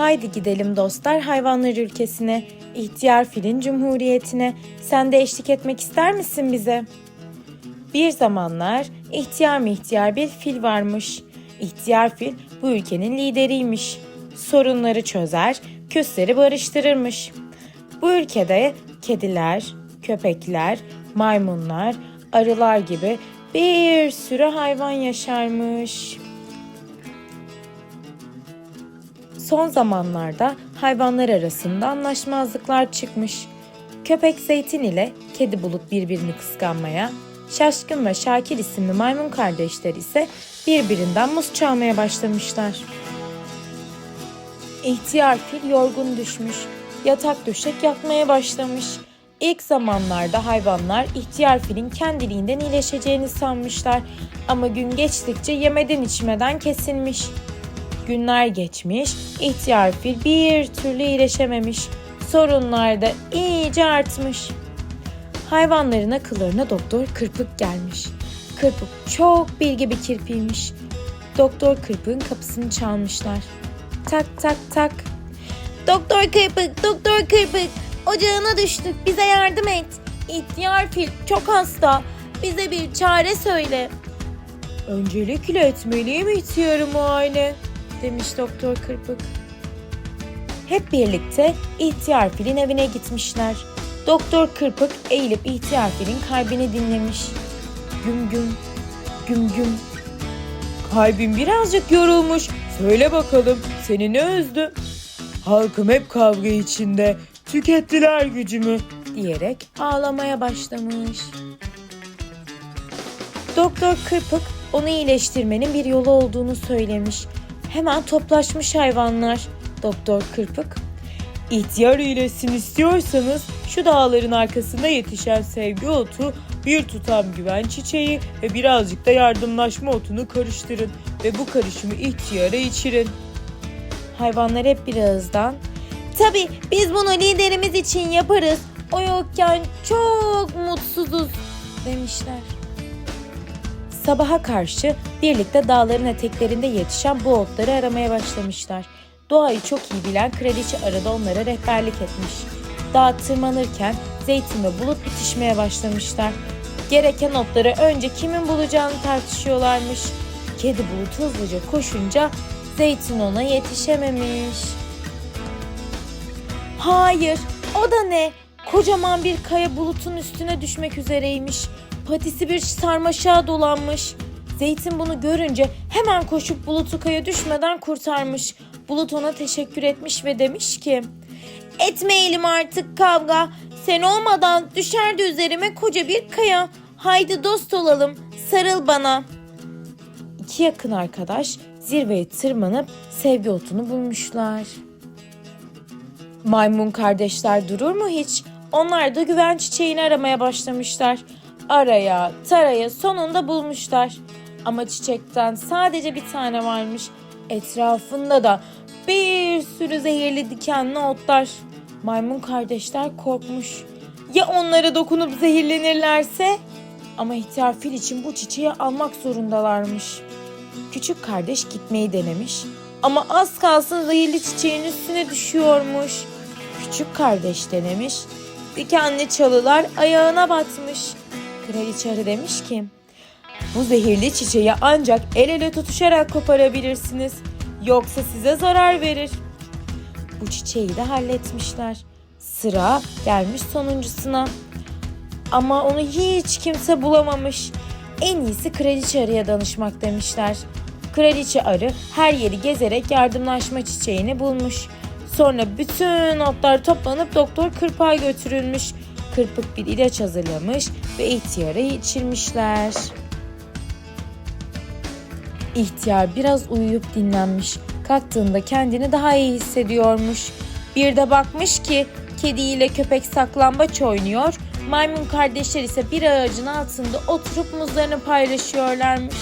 Haydi gidelim dostlar hayvanlar ülkesine, ihtiyar filin cumhuriyetine. Sen de eşlik etmek ister misin bize? Bir zamanlar ihtiyar mı ihtiyar bir fil varmış. İhtiyar fil bu ülkenin lideriymiş. Sorunları çözer, küsleri barıştırırmış. Bu ülkede kediler, köpekler, maymunlar, arılar gibi bir sürü hayvan yaşarmış. Son zamanlarda hayvanlar arasında anlaşmazlıklar çıkmış. Köpek Zeytin ile kedi Bulut birbirini kıskanmaya, Şaşkın ve Şakir isimli maymun kardeşler ise birbirinden muz çalmaya başlamışlar. İhtiyar fil yorgun düşmüş, yatak döşek yatmaya başlamış. İlk zamanlarda hayvanlar ihtiyar filin kendiliğinden iyileşeceğini sanmışlar ama gün geçtikçe yemeden içmeden kesilmiş. Günler geçmiş, ihtiyar fil bir türlü iyileşememiş. Sorunlar da iyice artmış. Hayvanların akıllarına doktor Kırpık gelmiş. Kırpık çok bilgi bir kirpiymiş. Doktor Kırpık'ın kapısını çalmışlar. Tak tak tak. Doktor Kırpık, Doktor Kırpık. Ocağına düştük. Bize yardım et. İhtiyar fil çok hasta. Bize bir çare söyle. Öncelikle etmeliyim ihtiyarım o aile demiş Doktor Kırpık. Hep birlikte ihtiyar filin evine gitmişler. Doktor Kırpık eğilip ihtiyar filin kalbini dinlemiş. Güm güm, güm güm. Kalbim birazcık yorulmuş. Söyle bakalım seni ne üzdü? Halkım hep kavga içinde. Tükettiler gücümü diyerek ağlamaya başlamış. Doktor Kırpık onu iyileştirmenin bir yolu olduğunu söylemiş. Hemen toplaşmış hayvanlar. Doktor Kırpık, İhtiyar iyileşsin istiyorsanız şu dağların arkasında yetişen sevgi otu, bir tutam güven çiçeği ve birazcık da yardımlaşma otunu karıştırın ve bu karışımı ihtiyara içirin. Hayvanlar hep bir ağızdan Tabii biz bunu liderimiz için yaparız. O yokken çok mutsuzuz demişler. Sabaha karşı birlikte dağların eteklerinde yetişen bu otları aramaya başlamışlar. Doğayı çok iyi bilen kraliçe arada onlara rehberlik etmiş. Dağa tırmanırken zeytin ve bulut bitişmeye başlamışlar. Gereken otları önce kimin bulacağını tartışıyorlarmış. Kedi bulut hızlıca koşunca zeytin ona yetişememiş. Hayır, o da ne? Kocaman bir kaya bulutun üstüne düşmek üzereymiş. Patisi bir sarmaşığa dolanmış. Zeytin bunu görünce hemen koşup bulutu kaya düşmeden kurtarmış. Bulut ona teşekkür etmiş ve demiş ki... Etmeyelim artık kavga. Sen olmadan düşerdi üzerime koca bir kaya. Haydi dost olalım, sarıl bana. İki yakın arkadaş zirveye tırmanıp sevgi otunu bulmuşlar. Maymun kardeşler durur mu hiç? Onlar da güven çiçeğini aramaya başlamışlar. Araya, taraya sonunda bulmuşlar. Ama çiçekten sadece bir tane varmış. Etrafında da bir sürü zehirli dikenli otlar. Maymun kardeşler korkmuş. Ya onlara dokunup zehirlenirlerse? Ama ihtiyar fil için bu çiçeği almak zorundalarmış. Küçük kardeş gitmeyi denemiş ama az kalsın zehirli çiçeğin üstüne düşüyormuş. Küçük kardeş denemiş. Dikenli çalılar ayağına batmış. Kraliçe demiş ki bu zehirli çiçeği ancak el ele tutuşarak koparabilirsiniz. Yoksa size zarar verir. Bu çiçeği de halletmişler. Sıra gelmiş sonuncusuna. Ama onu hiç kimse bulamamış. En iyisi kraliçe arıya danışmak demişler. Kraliçe arı her yeri gezerek yardımlaşma çiçeğini bulmuş. Sonra bütün otlar toplanıp doktor Kırpık'a götürülmüş. Kırpık bir ilaç hazırlamış ve ihtiyara içirmişler. İhtiyar biraz uyuyup dinlenmiş. Kalktığında kendini daha iyi hissediyormuş. Bir de bakmış ki kedi ile köpek saklambaç oynuyor. Maymun kardeşler ise bir ağacın altında oturup muzlarını paylaşıyorlarmış.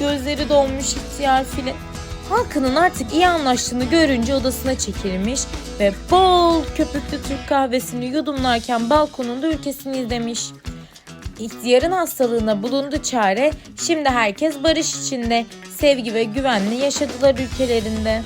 Gözleri dolmuş ihtiyar filin. Halkının artık iyi anlaştığını görünce odasına çekilmiş ve bol köpüklü Türk kahvesini yudumlarken balkonunda ülkesini izlemiş. İhtiyarın hastalığına bulundu çare, şimdi herkes barış içinde, sevgi ve güvenle yaşadılar ülkelerinde.